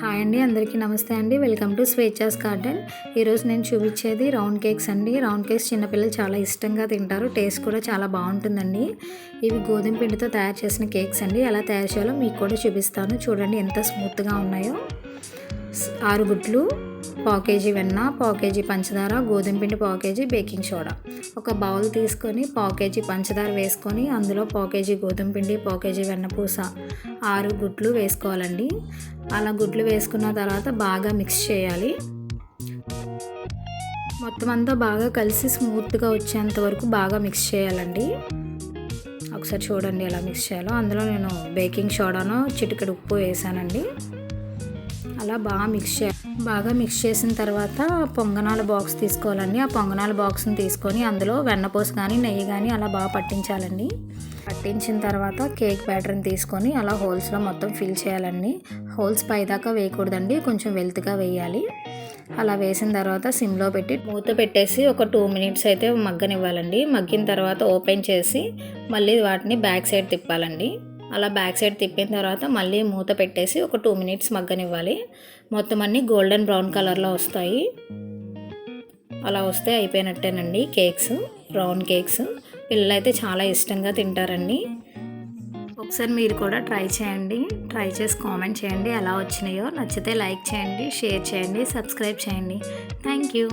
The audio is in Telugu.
హాయ్ అండి అందరికీ నమస్తే అండి. వెల్కమ్ టు స్వేచ్ఛాస్ గార్డెన్. ఈరోజు నేను చూపించేది రౌండ్ కేక్స్ అండి. రౌండ్ కేక్స్ చిన్నపిల్లలు చాలా ఇష్టంగా తింటారు. టేస్ట్ కూడా చాలా బాగుంటుందండి. ఇవి గోధుమ పిండితో తయారు చేసిన కేక్స్ అండి. ఎలా తయారు చేయాలో మీకు కూడా చూపిస్తాను. చూడండి ఎంత స్మూత్గా ఉన్నాయో. ఆరు గుడ్లు పావు కేజీ వెన్న పావు కేజీ పంచదార గోధుమ పిండి పావు కేజీ బేకింగ్ సోడా. ఒక బౌల్ తీసుకొని పావు కేజీ పంచదార వేసుకొని అందులో పావు కేజీ గోధుమ పిండి పావు కేజీ వెన్నపూస ఆరు గుడ్లు వేసుకోవాలండి. అలా గుడ్లు వేసుకున్న తర్వాత బాగా మిక్స్ చేయాలి. మొత్తం అంతా బాగా కలిసి స్మూత్గా వచ్చేంత వరకు బాగా మిక్స్ చేయాలండి. ఒకసారి చూడండి ఎలా మిక్స్ చేయాలో. అందులో నేను బేకింగ్ సోడాను చిటికెడు ఉప్పు వేసానండి. అలా బాగా మిక్స్ చే బాగా మిక్స్ చేసిన తర్వాత పొంగనాల బాక్స్ తీసుకోవాలండి. ఆ పొంగనాల బాక్స్ని తీసుకొని అందులో వెన్నపూస కానీ నెయ్యి కానీ అలా బాగా పట్టించాలండి. పట్టించిన తర్వాత కేక్ బ్యాటర్ని తీసుకొని అలా హోల్స్లో మొత్తం ఫిల్ చేయాలండి. హోల్స్ పైదాకా వేయకూడదండి కొంచెం వెల్త్గా వేయాలి. అలా వేసిన తర్వాత సిమ్లో పెట్టి మూత పెట్టేసి ఒక టూ మినిట్స్ అయితే మగ్గనివ్వాలండి. మగ్గిన తర్వాత ఓపెన్ చేసి మళ్ళీ వాటిని బ్యాక్ సైడ్ తిప్పాలండి. అలా బ్యాక్ సైడ్ తిప్పిన తర్వాత మళ్ళీ మూత పెట్టేసి ఒక టూ మినిట్స్ మగ్గనివ్వాలి. మొత్తం అన్నీ గోల్డెన్ బ్రౌన్ కలర్లో వస్తాయి. అలా వస్తే అయిపోయినట్టేనండి కేక్స్ బ్రౌన్ కేక్స్. పిల్లలు అయితే చాలా ఇష్టంగా తింటారండి. ఒకసారి మీరు కూడా ట్రై చేయండి. ట్రై చేసి కామెంట్ చేయండి ఎలా వచ్చినాయో. నచ్చితే లైక్ చేయండి షేర్ చేయండి సబ్స్క్రైబ్ చేయండి. Thank you.